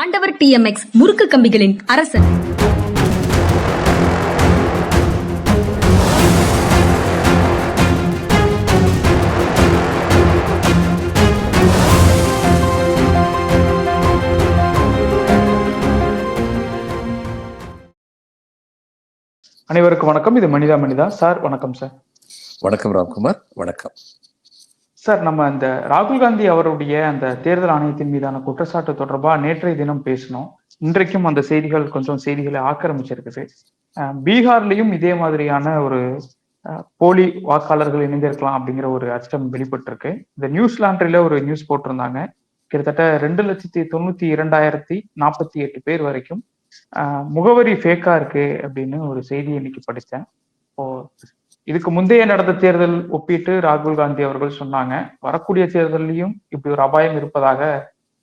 ஆண்டவர் டிஎம்எக்ஸ் முறுக்கு கம்பிகளின் அரசன். அனைவருக்கும் வணக்கம். இது மனிதா மனிதா சார். வணக்கம் சார். வணக்கம் ராம்குமார். வணக்கம். சார் நம்ம இந்த ராகுல் காந்தி அவருடைய அந்த தேர்தல் ஆணையத்தின் மீதான குற்றச்சாட்டு தொடர்பா நேற்றைய தினம் பேசினோம். இன்றைக்கும் அந்த செய்திகள் கொஞ்சம் செய்திகளை ஆக்கிரமிச்சிருக்குது பீகார்லயும் இதே மாதிரியான ஒரு போலி வாக்காளர்கள் இணைந்திருக்கலாம் அப்படிங்கிற ஒரு அச்சம் வெளிப்பட்டிருக்கு. இந்த நியூஸ் ஒரு நியூஸ் போட்டிருந்தாங்க. கிட்டத்தட்ட ரெண்டு லட்சத்தி தொண்ணூத்தி இரண்டாயிரத்தி நாற்பத்தி எட்டு பேர் வரைக்கும் முகவரி ஃபேக்கா இருக்கு அப்படின்னு ஒரு செய்தி இன்னைக்கு படித்தேன். இப்போ இதுக்கு முந்தைய நடந்த தேர்தல் ஒப்பிட்டு ராகுல் காந்தி அவர்கள் சொன்னாங்க வரக்கூடிய தேர்தலையும் இப்படி ஒரு அபாயம் இருப்பதாக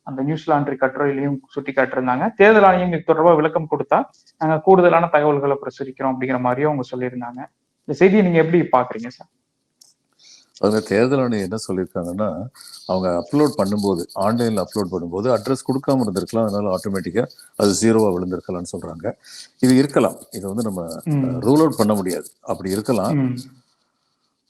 அந்த நியூஸ் கட்டுரையிலையும் சுட்டி காட்டிருந்தாங்க தேர்தல் ஆணையம் இது தொடர்பாக விளக்கம் கொடுத்தா நாங்க கூடுதலான தகவல்களை பிரசுரிக்கிறோம் அப்படிங்கிற மாதிரியும் அவங்க சொல்லியிருந்தாங்க. இந்த செய்தியை நீங்க எப்படி பாக்குறீங்க சார்? அவங்க தேர்தல் ஆணையம் என்ன சொல்லியிருக்காங்கன்னா அவங்க அப்லோட் பண்ணும்போது ஆன்லைன்ல அப்லோட் பண்ணும்போது அட்ரஸ் கொடுக்காம இருந்திருக்கலாம். அதனால ஆட்டோமேட்டிக்கா அது ஜீரோவா விழுந்திருக்கலாம்னு சொல்றாங்க. இது இருக்கலாம். இதை வந்து நம்ம ரூல் அவுட் பண்ண முடியாது. அப்படி இருக்கலாம்.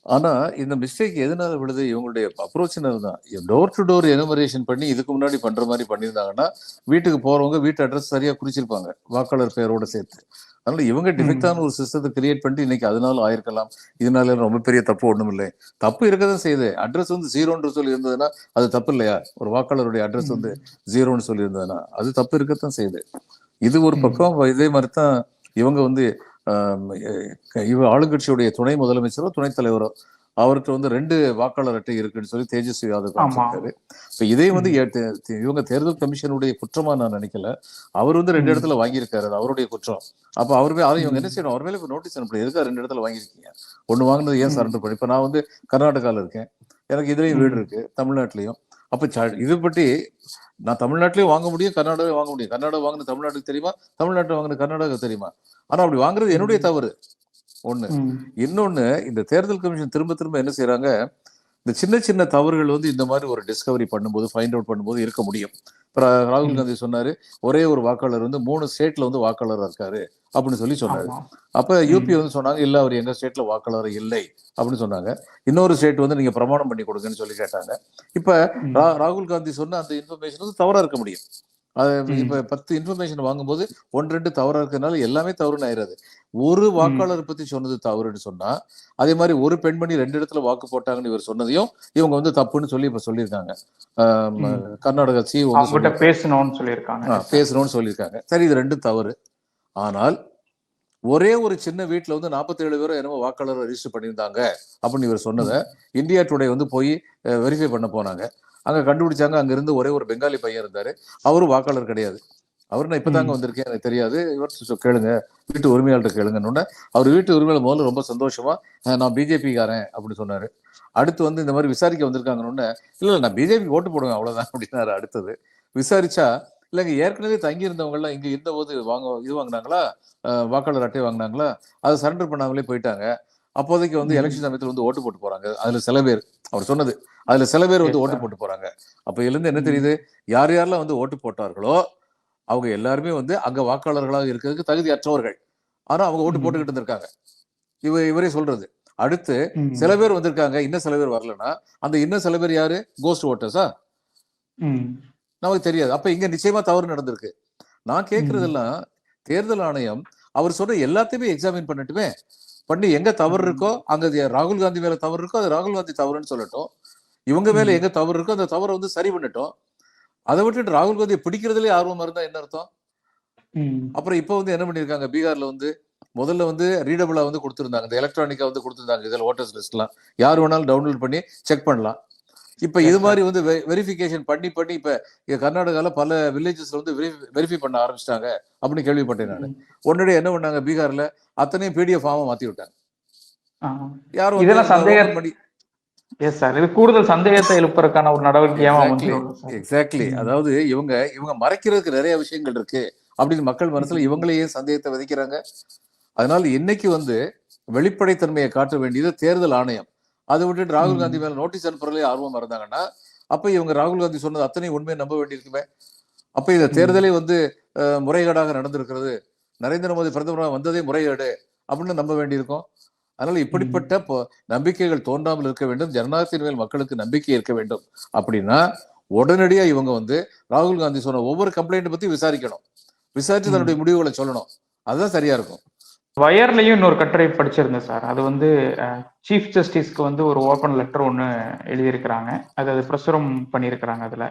ஆனா இந்த மிஸ்டேக் எதனால விழுது? இவங்களுடைய அப்ரோச்சினர் தான். டோர் டு டோர் எனுமரேஷன் பண்ணி இதுக்கு முன்னாடி பண்ற மாதிரி பண்ணியிருந்தாங்கன்னா வீட்டுக்கு போறவங்க வீட்டு அட்ரஸ் சரியா குறிச்சிருப்பாங்க. வாக்காளர் பேரோட சேர்த்து. அதனால இவங்க டிஃபெக்டான ஒரு சிஸ்டத்தை கிரியேட் பண்ணிட்டு இன்னைக்கு அதனால ஆயிருக்கலாம். இதனால ரொம்ப பெரிய தப்பு ஒண்ணும் இல்லை. தப்பு இருக்கதான் செய்யுது. அட்ரஸ் வந்து ஜீரோன்ற சொல்லி இருந்ததுன்னா அது தப்பு இல்லையா? ஒரு வாக்காளருடைய அட்ரஸ் வந்து ஜீரோன்னு சொல்லி இருந்ததுன்னா அது தப்பு இருக்கத்தான் செய்யுது. இது ஒரு. பக்கம் இதே மாதிரி தான் இவங்க வந்து இவ ஆளுங்கட்சியுடைய துணை முதலமைச்சரோ துணைத் தலைவரோ அவர்கிட்ட வந்து ரெண்டு வாக்காளர் அட்டை இருக்குன்னு சொல்லி தேஜஸ்வி யாதவ். காமிச்சிருக்காரு இப்ப இதே வந்து இவங்க தேர்தல் கமிஷனுடைய குற்றமா நான் நினைக்கல அவர் வந்து ரெண்டு. இடத்துல வாங்கியிருக்காரு அது அவருடைய குற்றம் அப்ப அவர் அதை இவங்க என்ன. செய்யணும் அவர் மேல இப்ப நோட்டீஸ் அனுப்பணும் எதுக்காக ரெண்டு இடத்துல வாங்கியிருக்கீங்க ஒண்ணு வாங்கினது ஏன். சரண்டர் பண்ணி இப்ப நான் வந்து கர்நாடகால இருக்கேன் எனக்கு இதுலயும் வீடு. இருக்கு தமிழ்நாட்டிலையும் அப்ப இது பற்றி நான் தமிழ்நாட்டிலயும் வாங்க முடியும் கர்நாடகாவையும் வாங்க முடியும். கர்நாடகா வாங்கின தமிழ்நாட்டுக்கு தெரியுமா? தமிழ்நாட்டில் வாங்கின கர்நாடகா தெரியுமா? ஆனா அப்படி வாங்குறது என்னுடைய தவறு. ஒண்ணு. இன்னொன்னு இந்த தேர்தல் கமிஷன் திரும்ப திரும்ப என்ன செய்றாங்க? இந்த சின்ன சின்ன தவறுகள் வந்து இந்த மாதிரி ஒரு டிஸ்கவரி பண்ணும்போது ஃபைண்ட் அவுட் பண்ணும்போது இருக்க முடியும். ராகுல். காந்தி சொன்னாரு ஒரே ஒரு வாக்காளர் வந்து மூணு ஸ்டேட்ல வந்து வாக்காளரா இருக்காரு அப்படின்னு சொல்லி சொன்னாரு. அப்ப யூபி வந்து சொன்னாங்க இல்ல அவர் எங்க ஸ்டேட்ல வாக்காளர் இல்லை அப்படின்னு சொன்னாங்க. இன்னொரு ஸ்டேட் வந்து நீங்க பிரமாணம் பண்ணி கொடுங்கன்னு சொல்லி கேட்டாங்க. இப்ப ராகுல் காந்தி சொன்ன அந்த இன்ஃபர்மேஷன் வந்து தவறா இருக்க முடியும். அது. இப்ப பத்து இன்ஃபர்மேஷன் வாங்கும்போது ஒன்று ரெண்டு தவறா இருக்கிறதுனால எல்லாமே தவறுன்னு ஆயிராது. ஒரு வாக்காளர் பத்தி சொன்னது தவறுன்னு சொன்னா அதே மாதிரி ஒரு பெண்மணி ரெண்டு இடத்துல வாக்கு போட்டாங்கன்னு இவர் சொன்னதையும் இவங்க வந்து தப்புன்னு சொல்லி இப்ப சொல்லியிருக்காங்க. கர்நாடகா சி பேசணும்னு சொல்லியிருக்காங்க. பேசணும்னு சொல்லியிருக்காங்க. சரி இது ரெண்டும் தவறு. ஆனால் ஒரே ஒரு சின்ன வீட்ல வந்து 47 பேரும் என்னமோ வாக்காளர் ரெஜிஸ்டர் பண்ணியிருந்தாங்க அப்படின்னு இவர் சொன்னதை இந்தியா டுடே வந்து போய் வெரிஃபை பண்ண போனாங்க. அங்க கண்டுபிடிச்சாங்க. அங்க இருந்து ஒரே ஒரு பெங்காலி பையன் இருந்தாரு. அவரும் வாக்காளர் கிடையாது. அவர் நான் இப்பதாங்க. வந்திருக்கேன். எனக்கு தெரியாது. இவர் கேளுங்க. வீட்டு உரிமையாளர்கிட்ட கேளுங்கன்னு அவர் வீட்டு உரிமையாளர் முதல்ல ரொம்ப சந்தோஷமா "அஹ், நான் பிஜேபி காரன் அப்படின்னு சொன்னாரு. அடுத்து வந்து இந்த மாதிரி விசாரிக்க வந்திருக்காங்கன்னு இல்ல இல்ல நான் பிஜேபி ஓட்டு போடுவேன் அவ்வளவுதான் அப்படின்னாரு அடுத்தது. விசாரிச்சா இல்லைங்க ஏற்கனவே தங்கி இருந்தவங்க எல்லாம் இங்க இருந்த போது வாங்க இது வாங்கினாங்களா? வாக்காளர் அட்டை வாங்கினாங்களா? அதை சரண்டர் பண்ணாமலே போயிட்டாங்க. அப்போதைக்கு வந்து. எலெக்ஷன் சமயத்துல வந்து ஓட்டு போட்டு போறாங்க. அதுல சில பேர். அவர் சொன்னது. அதுல சில பேர் வந்து ஓட்டு. போட்டு போறாங்க. அப்ப இதுல என்ன. தெரியுது? யார் யாரெல்லாம் வந்து ஓட்டு போட்டார்களோ அவங்க எல்லாருமே வந்து அங்க வாக்காளர்களாக இருக்கிறதுக்கு தகுதியற்றவர்கள். ஆனா அவங்க ஓட்டு. போட்டுக்கிட்டு இருந்திருக்காங்க. இவ இவரே சொல்றது. அடுத்து. சில பேர் வந்திருக்காங்க. இன்னும் சில பேர் வரலன்னா அந்த இன்னும் சில பேர் யாரு? கோஸ்ட் ஓட்டர்ஸா. நமக்கு தெரியாது. அப்ப இங்க நிச்சயமா தவறு நடந்திருக்கு. நான் கேக்குறதெல்லாம் தேர்தல் ஆணையம் அவர் சொன்ன எல்லாத்தையுமே எக்ஸாமின் பண்ணட்டுமே. பண்ணி எங்க தவறு. இருக்கோ அங்க ராகுல் காந்தி மேல தவறு இருக்கோ அது ராகுல் காந்தி தவறுன்னு சொல்லட்டும். இவங்க மேல. எங்க தவறு இருக்கோ அந்த தவறை வந்து சரி பண்ணட்டும். அதை விட்டுட்டு ராகுல் காந்தியை பிடிக்கிறதுலே ஆர்வமா இருந்தா என்ன அர்த்தம். அப்புறம் இப்போ வந்து என்ன பண்ணிருக்காங்க பீகார்ல வந்து முதல்ல வந்து ரீடபிளா வந்து கொடுத்துருந்தாங்க. இந்த எலக்ட்ரானிக்கா வந்து கொடுத்துருந்தாங்க. இதுல ஓட்டர்ஸ் லிஸ்ட்லாம் யார் வேணாலும் டவுன்லோட் பண்ணி செக் பண்ணலாம். இப்ப இது. மாதிரி வந்து வெரிஃபிகேஷன் பண்ணி பண்ணி இப்ப கர்நாடகால பல வில்லேஜஸ்ல வந்து வெரிஃபை பண்ண ஆரம்பிச்சிட்டாங்க அப்படின்னு கேள்விப்பட்டேன் நான். உடனடியே என்ன பண்ணாங்க? பீகார்ல அத்தனையும் பிடிஎஃப் ஃபார்மா மாத்தி விட்டாங்க. யாரும் இதெல்லாம் சந்தேக ஓபன் பண்ணி எஸ் சார் இது கூடுதல் சந்தேகத்தை எழுப்புறதுக்கான ஒரு நடவடிக்கையாவும் எக்ஸாக்ட்லி. அதாவது இவங்க இவங்க மறைக்கிறதுக்கு நிறைய விஷயங்கள் இருக்கு அப்படின்னு மக்கள் மனசுல இவங்களே ஏன் சந்தேகத்தை விதைக்கிறாங்க? அதனால இன்னைக்கு வந்து வெளிப்படைத்தன்மையை காட்ட வேண்டியது தேர்தல் ஆணையம். அதை விட்டுட்டு ராகுல். காந்தி மேல நோட்டீஸ் அனுப்புறதுலே ஆர்வமா இருந்தாங்கன்னா அப்ப இவங்க ராகுல் காந்தி சொன்னது அத்தனை உண்மையை நம்ப வேண்டியிருக்குமே. அப்ப இந்த தேர்தலே வந்து முறைகேடாக நடந்திருக்கிறது. நரேந்திர மோடி பிரதமராக வந்ததே முறைகேடு அப்படின்னு நம்ப வேண்டியிருக்கும். அதனால இப்படிப்பட்ட நம்பிக்கைகள் தோன்றாமல் இருக்க வேண்டும். ஜனநாயகத்தின் மேல் மக்களுக்கு நம்பிக்கை இருக்க வேண்டும். அப்படின்னா உடனடியா இவங்க வந்து ராகுல் காந்தி சொன்ன ஒவ்வொரு கம்ப்ளைண்ட் பத்தி விசாரிக்கணும். விசாரிச்சு தன்னுடைய முடிவுகளை சொல்லணும். அதுதான் சரியா இருக்கும். வயர்லையும் இன்னொரு கட்டுரை படிச்சிருந்தேன் சார். அது வந்து சீஃப் ஜஸ்டிஸ்க்கு வந்து ஒரு ஓப்பன் லெட்டர் ஒன்று எழுதியிருக்கிறாங்க. அது அது பிரசுரம் பண்ணியிருக்கிறாங்க அதில்.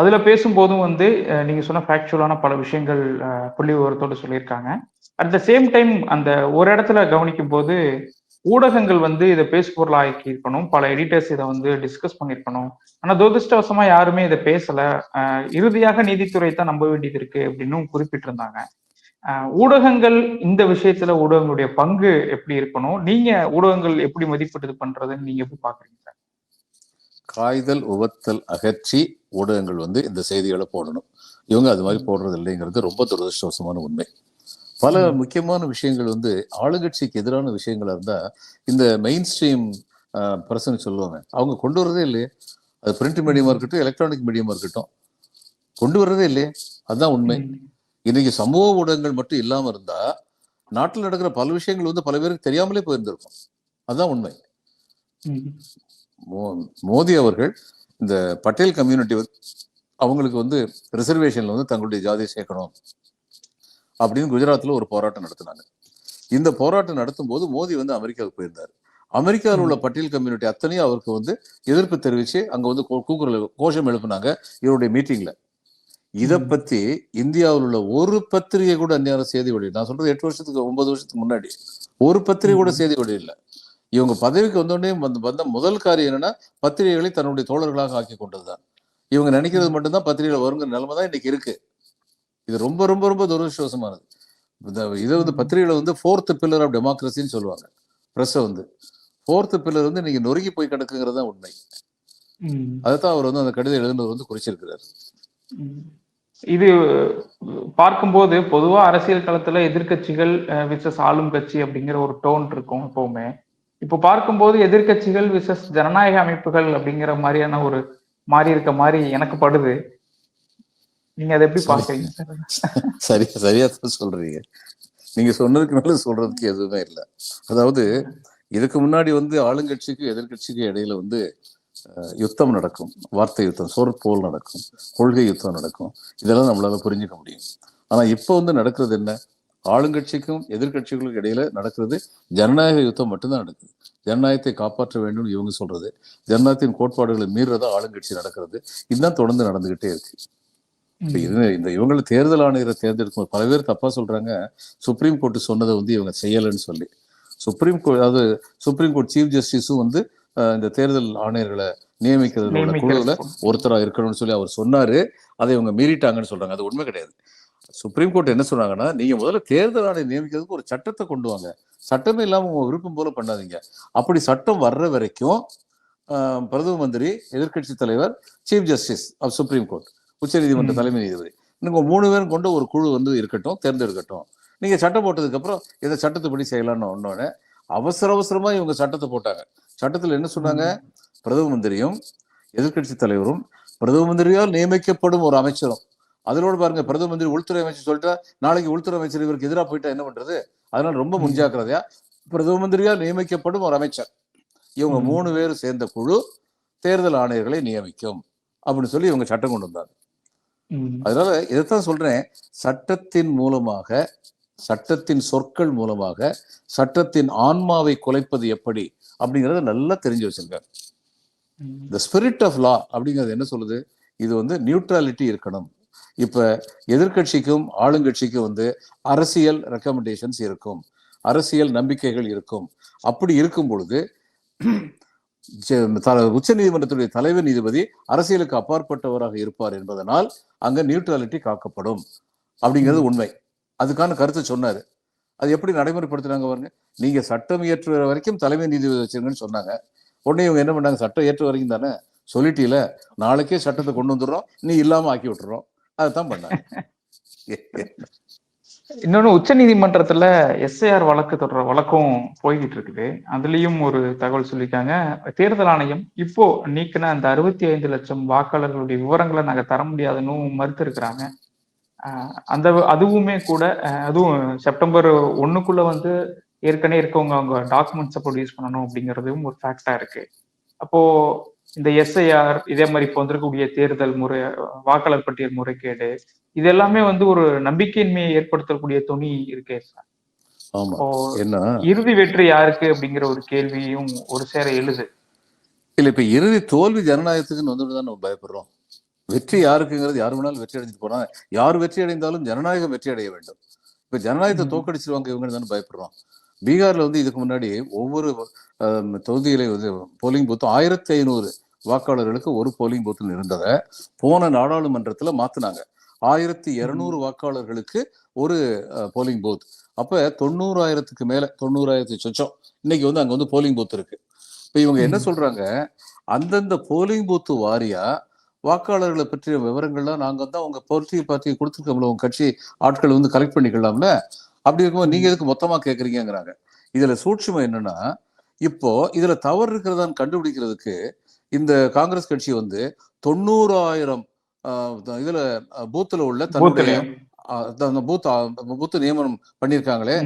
அதில் பேசும்போதும் வந்து நீங்கள் சொன்ன ஃபேக்சுவலான பல விஷயங்கள் புள்ளி விவரத்தோடு சொல்லியிருக்காங்க. அட் த சேம் டைம் அந்த ஒரு இடத்துல கவனிக்கும் போது ஊடகங்கள் வந்து இதை பேசுபொருளாக்கி இருக்கணும். பல எடிட்டர்ஸ் இதை வந்து டிஸ்கஸ் பண்ணியிருக்கணும். ஆனால் துரதிருஷ்டவசமாக யாருமே இதை பேசலை. இறுதியாக நீதித்துறை தான் நம்ப வேண்டியது இருக்கு அப்படின்னும் குறிப்பிட்டிருந்தாங்க. ஊடகங்கள் இந்த விஷயத்துல ஊடகங்களுடைய பங்கு எப்படி இருக்கணும்? நீங்க ஊடகங்கள் எப்படி மதிப்பீடு பண்றதுன்னு நீங்க எப்படி பாக்குறீங்க காய்தல் உவத்தல் அகற்றி ஊடகங்கள் வந்து இந்த செய்திகளை போடணும். இவங்க அது மாதிரி போடுறது இல்லைங்கிறது ரொம்ப துரதிருஷ்டவசமான உண்மை. பல. முக்கியமான விஷயங்கள் வந்து ஆளுங்கட்சிக்கு எதிரான விஷயங்களா இருந்தா இந்த மெயின் ஸ்ட்ரீம் பர்சன் சொல்லுவாங்க. அவங்க கொண்டு வரதே இல்லையே. அது பிரிண்ட் மீடியமா இருக்கட்டும் எலக்ட்ரானிக் மீடியமா இருக்கட்டும். கொண்டு வர்றதே இல்லையே. அதுதான் உண்மை. இன்னைக்கு சமூக ஊடகங்கள் மட்டும் இல்லாம இருந்தா நாட்டில் நடக்கிற பல விஷயங்கள் வந்து பல பேருக்கு தெரியாமலே போயிருந்திருக்கும். அதுதான் உண்மை. மோ- மோடி அவர்கள் இந்த பட்டேல் கம்யூனிட்டி அவங்களுக்கு வந்து ரிசர்வேஷன்ல வந்து தங்களுடைய ஜாதியை சேர்க்கணும் அப்படின்னு குஜராத்தில் ஒரு போராட்டம் நடத்தினாங்க. இந்த போராட்டம் நடத்தும் போது மோடி வந்து அமெரிக்காவுக்கு போயிருந்தார். அமெரிக்காவில் உள்ள பட்டேல் கம்யூனிட்டி அத்தனையும் அவருக்கு வந்து எதிர்ப்பு தெரிவிச்சு அங்க வந்து கூ- கூக்குரல் கோஷம் எழுப்புனாங்க இவருடைய மீட்டிங்ல இத. பத்தி இந்தியாவில் உள்ள ஒரு பத்திரிகை கூட அந்நேரம் செய்தி வெளியிட நான் சொல்றது எட்டு வருஷத்துக்கு ஒன்பது வருஷத்துக்கு முன்னாடி ஒரு பத்திரிகை கூட. செய்தி வெளியிடல இவங்க பதவிக்கு வந்தோடனே வந்து வந்த முதல் காரியம் என்னன்னா பத்திரிகைகளை தன்னுடைய தோழர்களாக ஆக்கி கொண்டதுதான். இவங்க நினைக்கிறது மட்டும்தான் பத்திரிகையில வருங்கிற நிலைமை தான் இன்னைக்கு இருக்கு. இது ரொம்ப ரொம்ப ரொம்ப துரதிருஷ்டவசமானது. இந்த இதை வந்து பத்திரிகையில வந்து ஃபோர்த் பில்லர் ஆஃப் டெமோக்ரஸின்னு சொல்லுவாங்க ப்ரெஸ்ஸை வந்து. ஃபோர்த் பில்லர் வந்து இன்னைக்கு நொறுங்கி போய் கிடக்குங்கிறது தான் உண்மை. அதைத்தான் அவர் வந்து அந்த கடிதம் எழுதுனவர் வந்து குறிச்சிருக்கிறார். இது பார்க்கும்போது பொதுவா அரசியல் களத்துல எதிர்க்கட்சிகள் விசஸ் ஆளும் கட்சி அப்படிங்கிற ஒரு டோன் இருக்கும் எப்பவுமே. இப்போ பார்க்கும்போது எதிர்க்கட்சிகள் விசஸ் ஜனநாயக அமைப்புகள் அப்படிங்கிற மாதிரியான ஒரு மாறி இருக்க மாதிரி எனக்கு படுது. நீங்க அதை எப்படி. பாக்குறீங்க சார் சரியா சொல்றீங்க. நீங்க சொன்னதுக்கு மேல சொல்றதுக்கு எதுவுமே இல்லை. அதாவது இதுக்கு முன்னாடி வந்து ஆளுங்கட்சிக்கு எதிர்க்கட்சிக்கு இடையில வந்து யுத்தம் நடக்கும். வார்த்தை யுத்தம் சொற்போல் நடக்கும். கொள்கை யுத்தம் நடக்கும். இதெல்லாம் நம்மளால புரிஞ்சுக்க முடியும். ஆனா இப்போ வந்து நடக்கிறது என்ன? ஆளுங்கட்சிக்கும் எதிர்க்கட்சிகளுக்கும் இடையில நடக்கிறது ஜனநாயக யுத்தம் மட்டும்தான் நடக்குது. ஜனநாயகத்தை காப்பாற்ற வேண்டும் இவங்க சொல்றது. ஜனநாயகத்தின் கோட்பாடுகளை மீறதா ஆளுங்கட்சி நடக்கிறது. இதுதான் தொடர்ந்து நடந்துகிட்டே இருக்கு. இது இந்த இவங்களை தேர்தல் ஆணையரை தேர்ந்தெடுக்கும் பல பேர் தப்பா சொல்றாங்க. சுப்ரீம் கோர்ட் சொன்னதை வந்து இவங்க செய்யலைன்னு சொல்லி. சுப்ரீம் கோர்ட் அதாவது சுப்ரீம் கோர்ட் சீஃப் ஜஸ்டிஸும் வந்து இந்த தேர்தல் ஆணையர்களை நியமிக்கிறதுல நியமிக்கிற குழுவில் ஒருத்தரா இருக்கணும்னு சொல்லி அவர் சொன்னாரு. அதை இவங்க மீறிட்டாங்கன்னு சொல்றாங்க. அது உண்மை கிடையாது. சுப்ரீம் கோர்ட் என்ன சொன்னாங்கன்னா நீங்க முதல்ல தேர்தல் ஆணையம் நியமிக்கிறதுக்கு ஒரு சட்டத்தை கொண்டு வாங்க. சட்டமே இல்லாம உங்க விருப்பம் போல பண்ணாதீங்க. அப்படி சட்டம் வர்ற வரைக்கும் ஆஹ், பிரதம மந்திரி எதிர்க்கட்சி தலைவர் chief justice of supreme court உச்சநீதிமன்ற. தலைமை நீதிபதி நீங்க மூணு பேரும் கொண்ட ஒரு குழு வந்து இருக்கட்டும் தேர்ந்தெடுக்கட்டும். நீங்க சட்டம் போட்டதுக்கு அப்புறம் இதை சட்டத்துப்படி செய்யலாம்னு ஒன்னோடனே அவசர அவசரமா இவங்க சட்டத்தை போட்டாங்க. சட்டத்துல என்ன சொன்னாங்க? பிரதம மந்திரியும் எதிர்க்கட்சி தலைவரும் பிரதம மந்திரியால் நியமிக்கப்படும் ஒரு அமைச்சரும். அதனோடு பாருங்க பிரதம மந்திரி உள்துறை அமைச்சர் சொல்லிட்டா நாளைக்கு உள்துறை அமைச்சர் இவருக்கு எதிராக போயிட்டா என்ன பண்றது? அதனால ரொம்ப. முன்ஜாக்கிரதையா பிரதம மந்திரியால் நியமிக்கப்படும் ஒரு அமைச்சர். இவங்க. மூணு பேரும் சேர்ந்த குழு தேர்தல் ஆணையர்களை நியமிக்கும் அப்படின்னு சொல்லி இவங்க சட்டம் கொண்டு வந்தாங்க. அதனால இதைத்தான் சொல்றேன். சட்டத்தின் மூலமாக சட்டத்தின் சொற்கள் மூலமாக சட்டத்தின் ஆன்மாவை குலைப்பது எப்படி? அப்படிங்கறத நல்லா தெரிஞ்சு வச்சிருக்காரு. இந்த ஸ்பிரிட் ஆஃப் லா அப்படிங்கிறது என்ன சொல்லுது? இது வந்து நியூட்ரலிட்டி இருக்கணும். இப்ப எதிர்க்கட்சிக்கும் ஆளுங்கட்சிக்கும் வந்து அரசியல் ரெக்கமெண்டேஷன்ஸ் இருக்கும். அரசியல் நம்பிக்கைகள் இருக்கும். அப்படி இருக்கும் பொழுது உச்ச நீதிமன்றத்துடைய தலைவர் நீதிபதி அரசியலுக்கு அப்பாற்பட்டவராக இருப்பார் என்பதனால் அங்க நியூட்ரலிட்டி காக்கப்படும். அப்படிங்கிறது உண்மை. அதுக்கான கருத்தை சொன்னாரு. அது எப்படி நடைமுறைப்படுத்துறாங்க பாருங்க. நீங்க சட்டம் இயற்றுற வரைக்கும் தலைமை நீதிபதி வச்சிருங்கன்னு சொன்னாங்க. உடனே இவங்க என்ன பண்ணாங்க? சட்டம் ஏற்ற வரைக்கும் தானே சொல்லிட்டீல நாளைக்கே சட்டத்தை கொண்டு வந்துடுறோம் நீ இல்லாம ஆக்கி விட்டுறோம். அதுதான் பண்ணாங்க. இன்னொன்னு உச்ச நீதிமன்றத்துல எஸ்ஐஆர் வழக்கு தொடர வழக்கம் போய்கிட்டு இருக்குது. அதுலயும் ஒரு தகவல் சொல்லியிருக்காங்க. தேர்தல் ஆணையம் இப்போ நீக்கின அந்த அறுபத்தி ஐந்து லட்சம் வாக்காளர்களுடைய விவரங்களை நாங்க தர முடியாதுன்னு மறுத்து இருக்கிறாங்க அந்த அதுவுமே கூட அதுவும் செப்டம்பர் ஒண்ணுக்குள்ள வந்து ஏற்கனவே இருக்கவங்க அவங்க டாக்குமெண்ட்ஸை ப்ரொடியூஸ் பண்ணணும் அப்படிங்கிறதும் ஒரு ஃபேக்டா இருக்கு. அப்போ இந்த எஸ்ஐஆர் இதே மாதிரி இப்போ வந்திருக்கக்கூடிய தேர்தல் முறை வாக்காளர் பட்டியல் முறைகேடு இது எல்லாமே வந்து ஒரு நம்பிக்கையின்மையை ஏற்படுத்தக்கூடிய துணி இருக்கே சார். இறுதி வெற்றி யாருக்கு அப்படிங்கிற ஒரு கேள்வியும் ஒரு சேர எழுது. இல்ல இப்ப இறுதி தோல்வி ஜனநாயகத்துக்குன்னு வந்துட்டு தான் நம்ம பயப்படுறோம். வெற்றி யாருக்குங்கிறது யார் வேணாலும் வெற்றி அடைஞ்சிட்டு போனா யார் வெற்றி அடைந்தாலும் ஜனநாயகம் வெற்றி அடைய வேண்டும். இப்ப ஜனநாயகத்தை. தோக்கடிச்சிருவாங்க இவங்க தானே பயப்படுறோம். பீகார்ல வந்து இதுக்கு முன்னாடி ஒவ்வொரு தொகுதியில வந்து போலிங் பூத்தும் ஆயிரத்தி ஐநூறு வாக்காளர்களுக்கு ஒரு போலிங் பூத்தில் இருந்ததை போன நாடாளுமன்றத்துல மாத்துனாங்க. ஆயிரத்தி இருநூறு வாக்காளர்களுக்கு ஒரு போலிங் பூத் அப்ப தொண்ணூறாயிரத்துக்கு மேல தொண்ணூறாயிரத்தி சொச்சம் இன்னைக்கு வந்து அங்க வந்து போலிங் பூத் இருக்கு. இப்ப இவங்க என்ன. சொல்றாங்க? அந்தந்த போலிங் பூத் வாரியா வாக்காளர்களை பற்றிய விவரங்கள்லாம் நாங்க வந்து அவங்க பொலிட்டிகல் பார்ட்டி கொடுத்துருக்கோம்ல உங்க கட்சி ஆட்கள் வந்து கலெக்ட் பண்ணிக்கலாம்ல அப்படி இருக்கும்போது நீங்க எதுக்கு மொத்தமா கேக்குறீங்கிறாங்க இதுல சூட்சுமம் என்னன்னா இப்போ இதுல தவறு இருக்கிறதான்னு கண்டுபிடிக்கிறதுக்கு இந்த காங்கிரஸ் கட்சி வந்து தொண்ணூறாயிரம் இதுல பூத்துல உள்ள தன்னுடைய பூத் பூத் நியமனம் பண்ணிருக்காங்களே.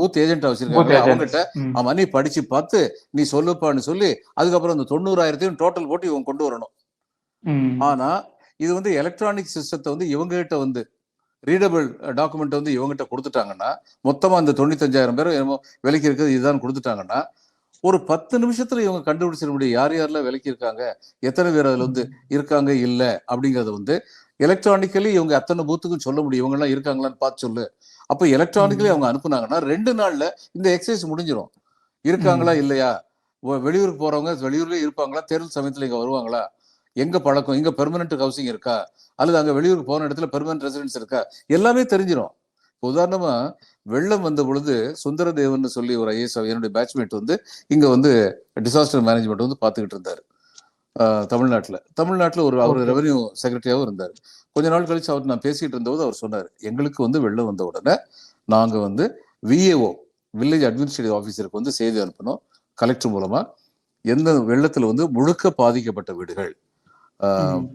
பூத் ஏஜென்டா பூத் வச்சிருக்காங்க ஏஜென்ட்ஸ். அவங்ககிட்ட. ஆமா நீ படிச்சு பார்த்து நீ சொல்லுப்பான்னு சொல்லி அதுக்கப்புறம் அந்த தொண்ணூறாயிரத்தையும் டோட்டல் போட்டு இவங்க கொண்டு வரணும். ஆனா இது வந்து எலக்ட்ரானிக் சிஸ்டத்தை வந்து இவங்க கிட்ட வந்து ரீடபிள் டாக்குமெண்ட் வந்து இவங்ககிட்ட கொடுத்துட்டாங்கன்னா மொத்தமா அந்த தொண்ணூத்தஞ்சாயிரம் பேர் விலைக்கு இருக்கிறது இதுதான் கொடுத்துட்டாங்கன்னா ஒரு பத்து நிமிஷத்துல இவங்க கண்டுபிடிச்சிட முடியும் யார் யாரெல்லாம் விலைக்கு இருக்காங்க எத்தனை பேர் அதுல வந்து இருக்காங்க இல்ல அப்படிங்கறத வந்து எலக்ட்ரானிக்கலி இவங்க அத்தனை பூத்துக்கும் சொல்ல முடியும். இவங்க எல்லாம் இருக்காங்களான்னு பார்த்து சொல்லு. அப்ப எலக்ட்ரானிக்கலி அவங்க அனுப்புனாங்கன்னா ரெண்டு நாள்ல இந்த எக்ஸசைஸ் முடிஞ்சிரும். இருக்காங்களா இல்லையா? வெளியூருக்கு போறவங்க வெளியூர்லயே இருப்பாங்களா? தேர்தல் சமயத்துல இங்க வருவாங்களா? எங்க பழக்கம்? எங்க பெர்மனன்ட் ஹவுசிங் இருக்கா? அல்லது அங்க வெளியூருக்கு போன இடத்துல பெர்மனன்ட் ரெசிடென்ஸ் இருக்கா? எல்லாமே தெரிஞ்சிரும். இப்ப உதாரணமா வெள்ளம் வந்த பொழுது சுந்தரதேவன் சொல்லி ஒரு ஐஎஸ் என்னுடைய பேட்ச்மேட் வந்து இங்க வந்து டிசாஸ்டர் மேனேஜ்மெண்ட் வந்து பாத்துக்கிட்டு இருந்தாரு. தமிழ்நாட்டுல. தமிழ்நாட்டுல ஒரு அவர். ரெவன்யூ செக்ரட்டரியாவும் இருந்தார். கொஞ்ச நாள் கழிச்சு அவர் நான் பேசிட்டு இருந்தபோது அவர் சொன்னார் எங்களுக்கு வந்து வெள்ளம் வந்த உடனே நாங்க வந்து விஏஓ வில்லேஜ் அட்மினிஸ்ட்ரேட்டிவ் ஆஃபீஸருக்கு வந்து செய்தி அனுப்பணும். கலெக்டர் மூலமா எந்த வெள்ளத்துல வந்து முழுக்க பாதிக்கப்பட்ட வீடுகள்.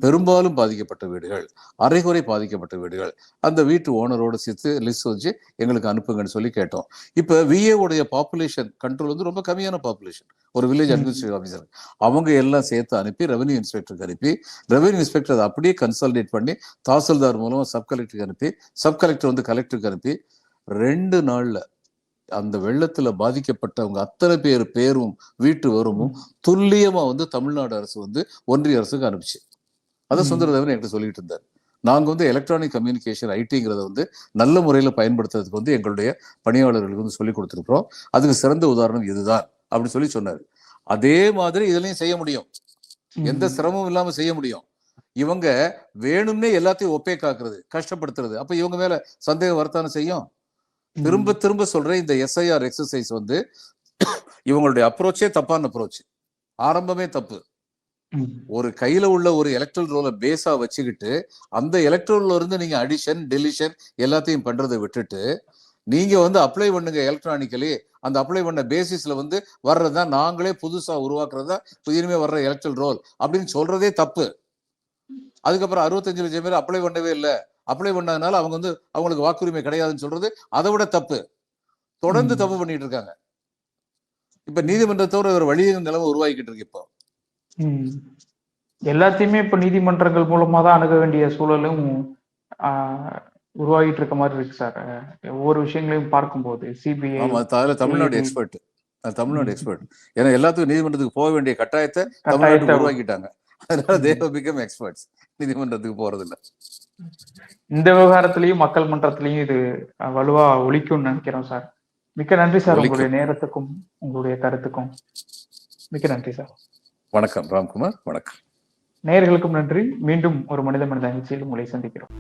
பெரும்பாலும் பாதிக்கப்பட்ட வீடுகள் அரைகுறை பாதிக்கப்பட்ட வீடுகள் அந்த வீட்டு ஓனரோட சேர்த்து லிஸ்ட் வச்சு எங்களுக்கு அனுப்புங்கன்னு சொல்லி கேட்டோம். இப்ப விஏ உடைய பாப்புலேஷன் கண்ட்ரோல் வந்து ரொம்ப கம்மியான பாப்புலேஷன் ஒரு வில்லேஜ். அட்மினிஸ்ட்ரேட்டிவ் ஆஃபீஸர் அவங்க எல்லாம் சேர்த்து அனுப்பி ரெவன்யூ இன்ஸ்பெக்டருக்கு அனுப்பி ரெவன்யூ இன்ஸ்பெக்டர் அதை அப்படியே கன்சல்டேட் பண்ணி தாசில்தார் மூலமா சப் கலெக்டருக்கு அனுப்பி சப் கலெக்டர் வந்து கலெக்டருக்கு அனுப்பி ரெண்டு நாள்ல அந்த வெள்ளத்துல பாதிக்கப்பட்டவங்க அத்தனை பேர் பேரும் வீட்டு வருமும் துல்லியமா வந்து தமிழ்நாடு அரசு வந்து ஒன்றிய அரசுக்கு அனுப்பிச்சு. அதை. சுந்தரதேவன் என்கிட்ட சொல்லிட்டு இருந்தார். நாங்க வந்து எலக்ட்ரானிக் கம்யூனிகேஷன் ஐடிங்கிறத வந்து நல்ல முறையில பயன்படுத்துறதுக்கு வந்து எங்களுடைய பணியாளர்களுக்கு வந்து சொல்லி கொடுத்துருக்கிறோம். அதுக்கு சிறந்த உதாரணம் இதுதான் அப்படின்னு சொல்லி சொன்னாரு. அதே மாதிரி இதுலயும் செய்ய முடியும். எந்த சிரமமும் இல்லாம செய்ய முடியும். இவங்க வேணும்னே எல்லாத்தையும் ஒப்பே காக்குறது கஷ்டப்படுத்துறது. அப்ப இவங்க மேல சந்தேகம் வரத்தானே செய்யும்? திரும்ப திரும்ப சொல்றேன் இந்த எஸ்ஐஆர் எக்ஸசைஸ் வந்து இவங்களுடைய அப்ரோச்சே தப்பான அப்ரோச் ஆரம்பமே தப்பு. ஒரு கையில உள்ள ஒரு எலக்ட்ரல் ரோலை பேஸா வச்சுக்கிட்டு அந்த எலக்ட்ரல் இருந்து நீங்க அடிஷன் டெலிஷன் எல்லாத்தையும் பண்றதை விட்டுட்டு நீங்க வந்து அப்ளை பண்ணுங்க எலக்ட்ரானிக்கலி அந்த அப்ளை பண்ண பேசிஸ்ல வந்து வர்றதுதான் நாங்களே புதுசா உருவாக்குறது இனிமே வர்ற எலக்ட்ரல் ரோல் அப்படின்னு சொல்றதே தப்பு. அதுக்கப்புறம் அறுபத்தஞ்சு லட்சம் பேர் அப்ளை பண்ணவே இல்லை. அப்ளை பண்ணதுனால அவங்க வந்து அவங்களுக்கு வாக்குரிமை கிடையாதுன்னு சொல்றது அதை விட தப்பு தொடர்ந்து. தப்பு பண்ணிட்டு இருக்காங்க இப்ப நீதிமன்றத்தோட ஒரு வழியின் நிலைமை உருவாக்கிட்டு இருக்கு இப்போ. எல்லாத்தையுமே இப்ப நீதிமன்றங்கள் மூலமா தான் அணுக வேண்டிய சூழலும் உருவாகிட்டு இருக்க மாதிரி இருக்கு சார் ஒவ்வொரு விஷயங்களையும் பார்க்கும்போது சிபிஐ அதுல தமிழ்நாடு. எக்ஸ்பர்ட் தமிழ்நாடு. எக்ஸ்பர்ட் ஏன்னா எல்லாத்துக்கும் நீதிமன்றத்துக்கு போக வேண்டிய கட்டாயத்தை கட்டாயத்தை உருவாக்கிட்டாங்க அதனால. தேவ பிகம் எக்ஸ்பர்ட்ஸ் நீதிமன்றத்துக்கு போறது இல்ல இந்த விவகாரத்திலையும் மக்கள் மன்றத்திலையும் இது வலுவா ஒழிக்கும்னு நினைக்கிறோம் சார். மிக்க நன்றி சார். உங்களுடைய நேரத்துக்கும் உங்களுடைய கருத்துக்கும். மிக்க நன்றி சார். வணக்கம். ராம்குமார் வணக்கம். நேயர்களுக்கும் நன்றி. மீண்டும் ஒரு மனித மனித நிகழ்ச்சியில் உங்களை சந்திக்கிறோம்.